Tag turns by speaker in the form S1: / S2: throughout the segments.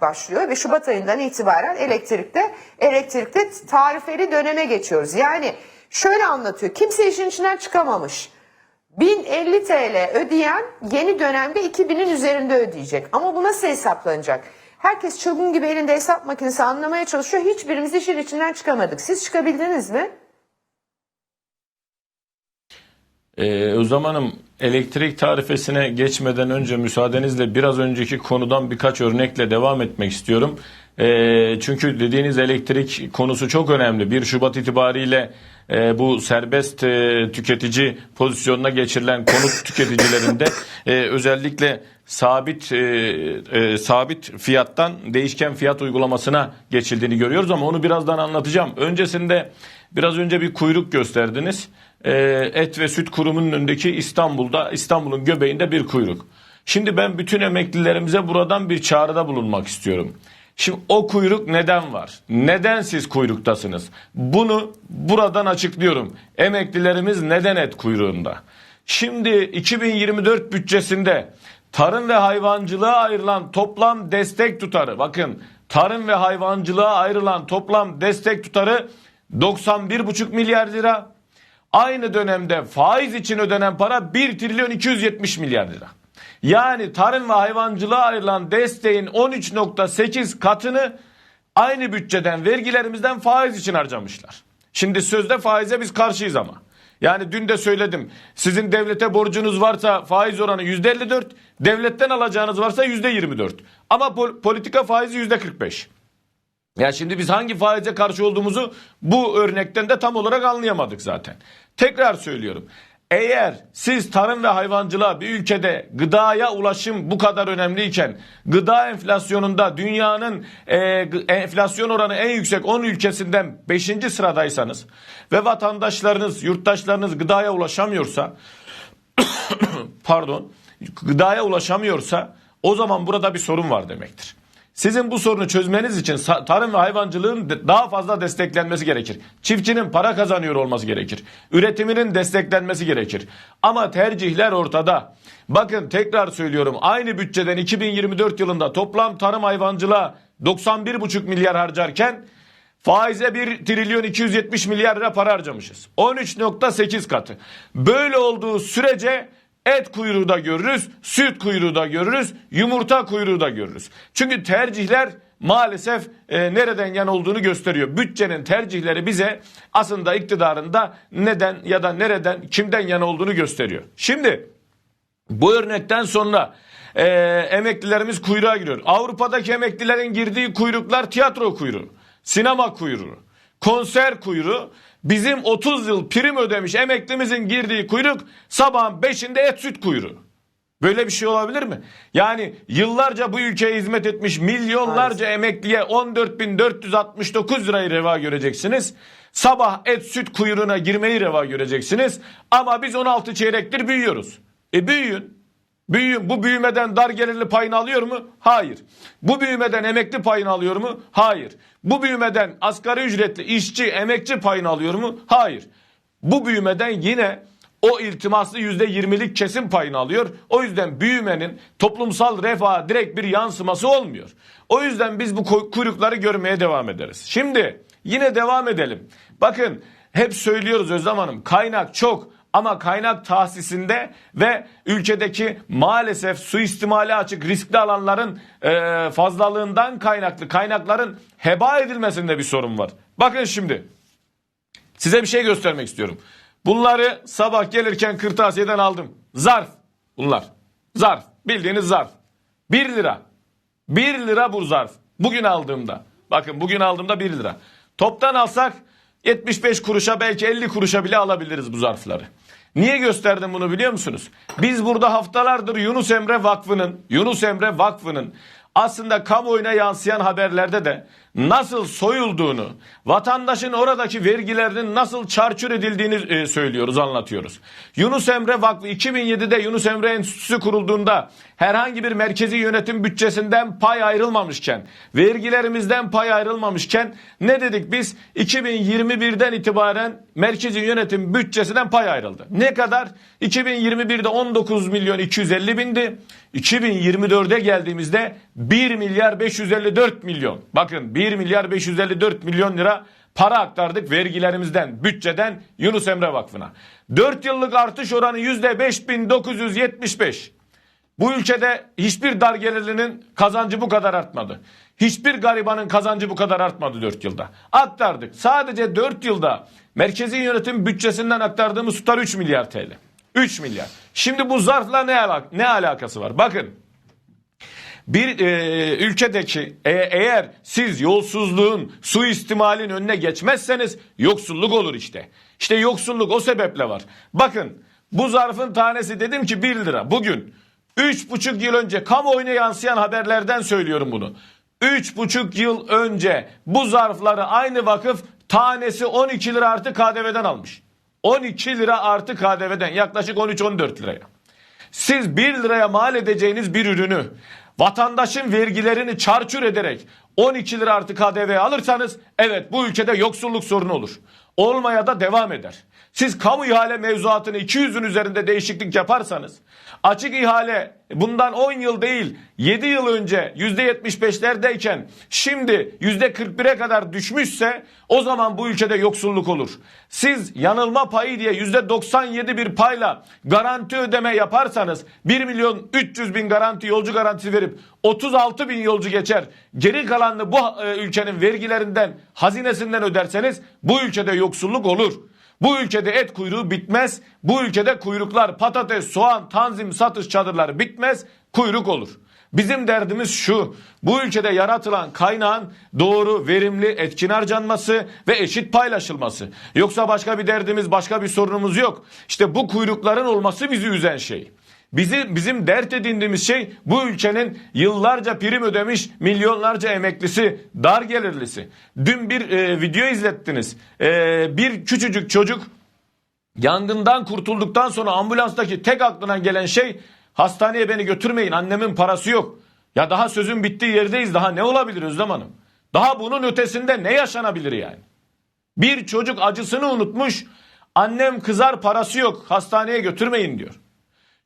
S1: başlıyor ve Şubat ayından itibaren elektrikte elektrikte tarifeli döneme geçiyoruz. Yani şöyle anlatıyor. Kimse işin içinden çıkamamış. 1050 TL ödeyen yeni dönemde 2000'in üzerinde ödeyecek. Ama bu nasıl hesaplanacak? Herkes çılgın gibi elinde hesap makinesi anlamaya çalışıyor. Hiçbirimiz işin içinden çıkamadık. Siz çıkabildiniz mi?
S2: Ee, Özlem Hanım elektrik tarifesine geçmeden önce müsaadenizle biraz önceki konudan birkaç örnekle devam etmek istiyorum. Ee, çünkü dediğiniz elektrik konusu çok önemli. 1 Şubat itibariyle e, bu serbest e, tüketici pozisyonuna geçirilen konut tüketicilerinde e, özellikle sabit e, e, sabit fiyattan değişken fiyat uygulamasına geçildiğini görüyoruz ama onu birazdan anlatacağım. Öncesinde biraz önce bir kuyruk gösterdiniz. E, et ve Süt Kurumu'nun önündeki İstanbul'da İstanbul'un göbeğinde bir kuyruk. Şimdi ben bütün emeklilerimize buradan bir çağrıda bulunmak istiyorum. Şimdi o kuyruk neden var? Neden siz kuyruktasınız? Bunu buradan açıklıyorum. Emeklilerimiz neden et kuyruğunda? Şimdi 2024 bütçesinde tarım ve hayvancılığa ayrılan toplam destek tutarı bakın tarım ve hayvancılığa ayrılan toplam destek tutarı 91,5 milyar lira. Aynı dönemde faiz için ödenen para 1 trilyon 270 milyar lira. Yani tarım ve hayvancılığa ayrılan desteğin 13.8 katını aynı bütçeden vergilerimizden faiz için harcamışlar. Şimdi sözde faize biz karşıyız ama. Yani dün de söyledim. Sizin devlete borcunuz varsa faiz oranı %54, devletten alacağınız varsa %24. Ama pol- politika faizi %45. Ya şimdi biz hangi faize karşı olduğumuzu bu örnekten de tam olarak anlayamadık zaten. Tekrar söylüyorum. Eğer siz tarım ve hayvancılığa bir ülkede gıdaya ulaşım bu kadar önemliyken gıda enflasyonunda dünyanın e, enflasyon oranı en yüksek 10 ülkesinden 5. sıradaysanız ve vatandaşlarınız, yurttaşlarınız gıdaya ulaşamıyorsa pardon gıdaya ulaşamıyorsa o zaman burada bir sorun var demektir. Sizin bu sorunu çözmeniz için tarım ve hayvancılığın daha fazla desteklenmesi gerekir. Çiftçinin para kazanıyor olması gerekir. Üretiminin desteklenmesi gerekir. Ama tercihler ortada. Bakın tekrar söylüyorum aynı bütçeden 2024 yılında toplam tarım hayvancılığa 91,5 milyar harcarken Faize 1 trilyon 270 milyar lira para harcamışız. 13.8 katı. Böyle olduğu sürece et kuyruğu da görürüz, süt kuyruğu da görürüz, yumurta kuyruğu da görürüz. Çünkü tercihler maalesef e, nereden yan olduğunu gösteriyor. Bütçenin tercihleri bize aslında iktidarında neden ya da nereden kimden yana olduğunu gösteriyor. Şimdi bu örnekten sonra e, emeklilerimiz kuyruğa giriyor. Avrupa'daki emeklilerin girdiği kuyruklar tiyatro kuyruğu, sinema kuyruğu, konser kuyruğu. Bizim 30 yıl prim ödemiş emeklimizin girdiği kuyruk sabahın 5'inde et süt kuyruğu. Böyle bir şey olabilir mi? Yani yıllarca bu ülkeye hizmet etmiş milyonlarca emekliye 14.469 lirayı reva göreceksiniz. Sabah et süt kuyruğuna girmeyi reva göreceksiniz. Ama biz 16 çeyrektir büyüyoruz. E büyüyün. Büyüyün. Bu büyümeden dar gelirli payını alıyor mu? Hayır. Bu büyümeden emekli payını alıyor mu? Hayır. Bu büyümeden asgari ücretli işçi, emekçi payını alıyor mu? Hayır. Bu büyümeden yine o iltimaslı %20'lik kesim payını alıyor. O yüzden büyümenin toplumsal refaha direkt bir yansıması olmuyor. O yüzden biz bu kuy- kuyrukları görmeye devam ederiz. Şimdi yine devam edelim. Bakın hep söylüyoruz Özlem Hanım kaynak çok ama kaynak tahsisinde ve ülkedeki maalesef suistimali açık riskli alanların e, fazlalığından kaynaklı kaynakların heba edilmesinde bir sorun var. Bakın şimdi size bir şey göstermek istiyorum. Bunları sabah gelirken kırtasiyeden aldım. Zarf bunlar. Zarf. Bildiğiniz zarf. 1 lira. 1 lira bu zarf. Bugün aldığımda. Bakın bugün aldığımda 1 lira. Toptan alsak 75 kuruşa belki 50 kuruşa bile alabiliriz bu zarfları. Niye gösterdim bunu biliyor musunuz? Biz burada haftalardır Yunus Emre Vakfı'nın, Yunus Emre Vakfı'nın aslında kamuoyuna yansıyan haberlerde de nasıl soyulduğunu, vatandaşın oradaki vergilerinin nasıl çarçur edildiğini e, söylüyoruz, anlatıyoruz. Yunus Emre Vakfı 2007'de Yunus Emre Enstitüsü kurulduğunda herhangi bir merkezi yönetim bütçesinden pay ayrılmamışken, vergilerimizden pay ayrılmamışken ne dedik biz? 2021'den itibaren merkezi yönetim bütçesinden pay ayrıldı. Ne kadar? 2021'de 19 milyon 250 bindi. 2024'e geldiğimizde 1 milyar 554 milyon. Bakın 1 milyar 554 milyon lira para aktardık vergilerimizden, bütçeden Yunus Emre Vakfı'na. 4 yıllık artış oranı %5975. Bu ülkede hiçbir dar gelirlinin kazancı bu kadar artmadı. Hiçbir garibanın kazancı bu kadar artmadı 4 yılda. Aktardık. Sadece 4 yılda merkezi yönetim bütçesinden aktardığımız tutar 3 milyar TL. 3 milyar. Şimdi bu zarfla ne, alak ne alakası var? Bakın bir e, ülkedeki e, eğer siz yolsuzluğun, suistimalin önüne geçmezseniz yoksulluk olur işte. İşte yoksulluk o sebeple var. Bakın bu zarfın tanesi dedim ki 1 lira. Bugün 3,5 yıl önce kamuoyuna yansıyan haberlerden söylüyorum bunu. 3,5 yıl önce bu zarfları aynı vakıf tanesi 12 lira artı KDV'den almış. 12 lira artı KDV'den yaklaşık 13-14 liraya. Siz 1 liraya mal edeceğiniz bir ürünü vatandaşın vergilerini çarçur ederek 12 lira artı KDV alırsanız evet bu ülkede yoksulluk sorunu olur. Olmaya da devam eder. Siz kamu ihale mevzuatını 200'ün üzerinde değişiklik yaparsanız açık ihale bundan 10 yıl değil 7 yıl önce %75'lerdeyken şimdi %41'e kadar düşmüşse o zaman bu ülkede yoksulluk olur. Siz yanılma payı diye %97 bir payla garanti ödeme yaparsanız 1 milyon 300 bin garanti yolcu garantisi verip 36 bin yolcu geçer. Geri kalanını bu e, ülkenin vergilerinden hazinesinden öderseniz bu ülkede yoksulluk olur. Bu ülkede et kuyruğu bitmez. Bu ülkede kuyruklar, patates, soğan, tanzim, satış çadırları bitmez. Kuyruk olur. Bizim derdimiz şu. Bu ülkede yaratılan kaynağın doğru, verimli, etkin harcanması ve eşit paylaşılması. Yoksa başka bir derdimiz, başka bir sorunumuz yok. İşte bu kuyrukların olması bizi üzen şey. Bizi, bizim dert edindiğimiz şey bu ülkenin yıllarca prim ödemiş milyonlarca emeklisi, dar gelirlisi. Dün bir e, video izlettiniz. E, bir küçücük çocuk yangından kurtulduktan sonra ambulanstaki tek aklına gelen şey hastaneye beni götürmeyin annemin parası yok. Ya daha sözün bittiği yerdeyiz daha ne olabilir Özlem Hanım? Daha bunun ötesinde ne yaşanabilir yani? Bir çocuk acısını unutmuş annem kızar parası yok hastaneye götürmeyin diyor.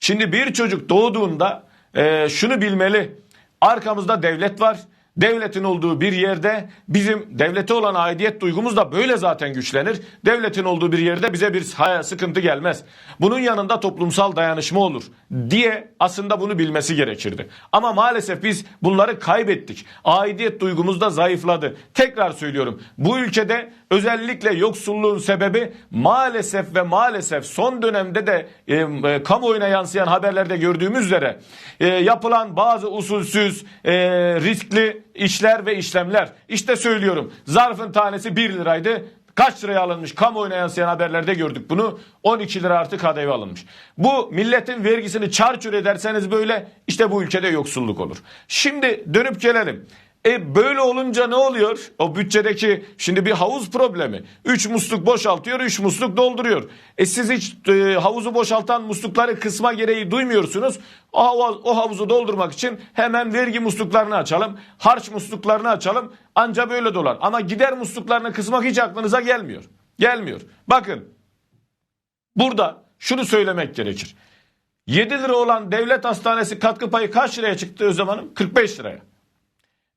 S2: Şimdi bir çocuk doğduğunda e, şunu bilmeli. Arkamızda devlet var. Devletin olduğu bir yerde bizim devlete olan aidiyet duygumuz da böyle zaten güçlenir. Devletin olduğu bir yerde bize bir sıkıntı gelmez. Bunun yanında toplumsal dayanışma olur diye aslında bunu bilmesi gerekirdi. Ama maalesef biz bunları kaybettik. Aidiyet duygumuz da zayıfladı. Tekrar söylüyorum. Bu ülkede özellikle yoksulluğun sebebi maalesef ve maalesef son dönemde de e, e, kamuoyuna yansıyan haberlerde gördüğümüz üzere e, yapılan bazı usulsüz, e, riskli işler ve işlemler. İşte söylüyorum zarfın tanesi 1 liraydı. Kaç liraya alınmış? Kamuoyuna yansıyan haberlerde gördük bunu. 12 lira artı KDV alınmış. Bu milletin vergisini çarçur ederseniz böyle işte bu ülkede yoksulluk olur. Şimdi dönüp gelelim. E böyle olunca ne oluyor? O bütçedeki şimdi bir havuz problemi. 3 musluk boşaltıyor, 3 musluk dolduruyor. E siz hiç e, havuzu boşaltan muslukları kısma gereği duymuyorsunuz. O, havuz, o havuzu doldurmak için hemen vergi musluklarını açalım, harç musluklarını açalım. Anca böyle dolar. Ama gider musluklarını kısmak hiç aklınıza gelmiyor. Gelmiyor. Bakın burada şunu söylemek gerekir. 7 lira olan devlet hastanesi katkı payı kaç liraya çıktı Özlem Hanım? 45 liraya.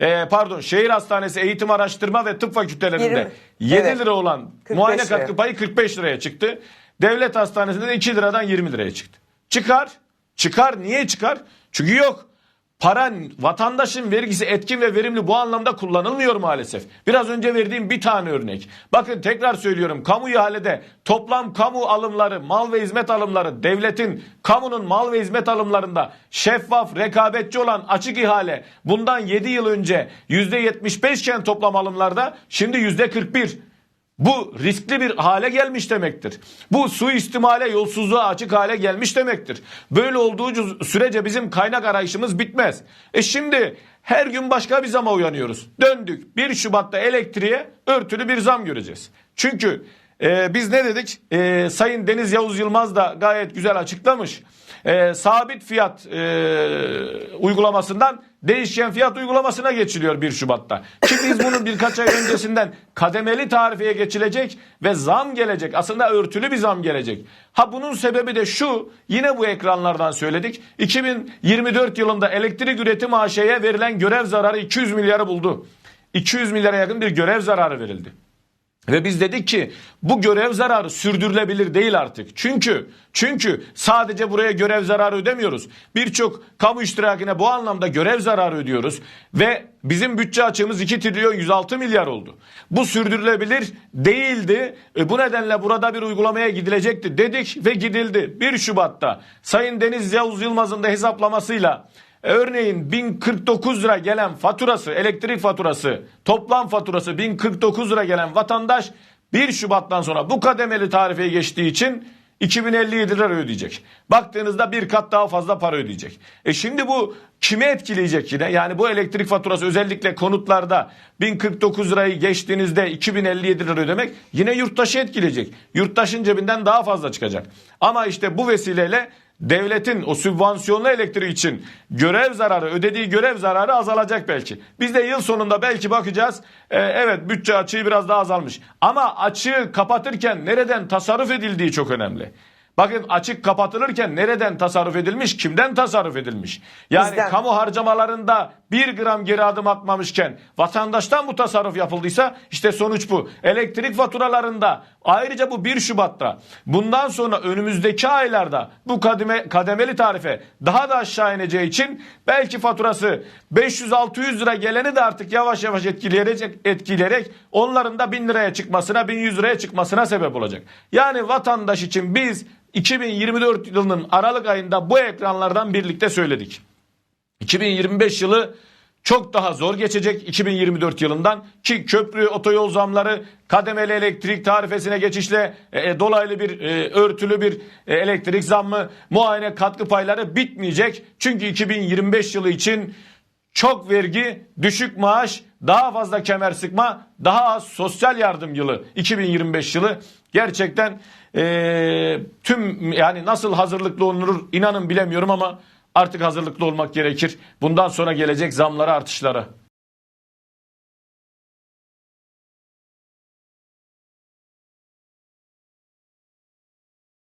S2: Ee, pardon şehir hastanesi eğitim araştırma ve tıp fakültelerinde
S1: 20.
S2: 7
S1: Evet.
S2: lira olan
S1: 45
S2: muayene
S1: liraya.
S2: katkı payı 45 liraya çıktı. Devlet hastanesinde de 2 liradan 20 liraya çıktı. Çıkar. Çıkar. Niye çıkar? Çünkü yok. Para vatandaşın vergisi etkin ve verimli bu anlamda kullanılmıyor maalesef. Biraz önce verdiğim bir tane örnek. Bakın tekrar söylüyorum kamu ihalede toplam kamu alımları, mal ve hizmet alımları devletin kamunun mal ve hizmet alımlarında şeffaf, rekabetçi olan açık ihale bundan 7 yıl önce %75 iken toplam alımlarda şimdi %41. Bu riskli bir hale gelmiş demektir. Bu suistimale, yolsuzluğa açık hale gelmiş demektir. Böyle olduğu sürece bizim kaynak arayışımız bitmez. E şimdi her gün başka bir zama uyanıyoruz. Döndük 1 Şubat'ta elektriğe örtülü bir zam göreceğiz. Çünkü e, biz ne dedik? E, Sayın Deniz Yavuz Yılmaz da gayet güzel açıklamış. E, sabit fiyat e, uygulamasından değişken fiyat uygulamasına geçiliyor 1 Şubat'ta. Ki biz bunun birkaç ay öncesinden kademeli tarifeye geçilecek ve zam gelecek. Aslında örtülü bir zam gelecek. Ha bunun sebebi de şu yine bu ekranlardan söyledik. 2024 yılında elektrik üretim AŞ'ye verilen görev zararı 200 milyarı buldu. 200 milyara yakın bir görev zararı verildi. Ve biz dedik ki bu görev zararı sürdürülebilir değil artık. Çünkü çünkü sadece buraya görev zararı ödemiyoruz. Birçok kamu iştirakine bu anlamda görev zararı ödüyoruz ve bizim bütçe açığımız 2 trilyon 106 milyar oldu. Bu sürdürülebilir değildi. E, bu nedenle burada bir uygulamaya gidilecekti dedik ve gidildi. 1 Şubat'ta Sayın Deniz Yavuz Yılmaz'ın da hesaplamasıyla Örneğin 1049 lira gelen faturası, elektrik faturası, toplam faturası 1049 lira gelen vatandaş 1 Şubat'tan sonra bu kademeli tarifeye geçtiği için 2057 lira ödeyecek. Baktığınızda bir kat daha fazla para ödeyecek. E şimdi bu kimi etkileyecek yine? Yani bu elektrik faturası özellikle konutlarda 1049 lirayı geçtiğinizde 2057 lira ödemek yine yurttaşı etkileyecek. Yurttaşın cebinden daha fazla çıkacak. Ama işte bu vesileyle devletin o sübvansiyonlu elektriği için görev zararı ödediği görev zararı azalacak belki. Biz de yıl sonunda belki bakacağız e, evet bütçe açığı biraz daha azalmış. Ama açığı kapatırken nereden tasarruf edildiği çok önemli. Bakın açık kapatılırken nereden tasarruf edilmiş, kimden tasarruf edilmiş? Yani
S1: Bizden.
S2: kamu harcamalarında bir gram geri adım atmamışken vatandaştan bu tasarruf yapıldıysa işte sonuç bu. Elektrik faturalarında ayrıca bu 1 Şubat'ta bundan sonra önümüzdeki aylarda bu kademe, kademeli tarife daha da aşağı ineceği için belki faturası 500-600 lira geleni de artık yavaş yavaş etkileyerek, etkileyerek onların da 1000 liraya çıkmasına 1100 liraya çıkmasına sebep olacak. Yani vatandaş için biz 2024 yılının Aralık ayında bu ekranlardan birlikte söyledik. 2025 yılı çok daha zor geçecek 2024 yılından ki köprü otoyol zamları kademeli elektrik tarifesine geçişle e, dolaylı bir e, örtülü bir e, elektrik zammı muayene katkı payları bitmeyecek. Çünkü 2025 yılı için çok vergi, düşük maaş, daha fazla kemer sıkma, daha az sosyal yardım yılı 2025 yılı gerçekten e, tüm yani nasıl hazırlıklı olunur inanın bilemiyorum ama artık hazırlıklı olmak gerekir. Bundan sonra gelecek zamlara artışlara.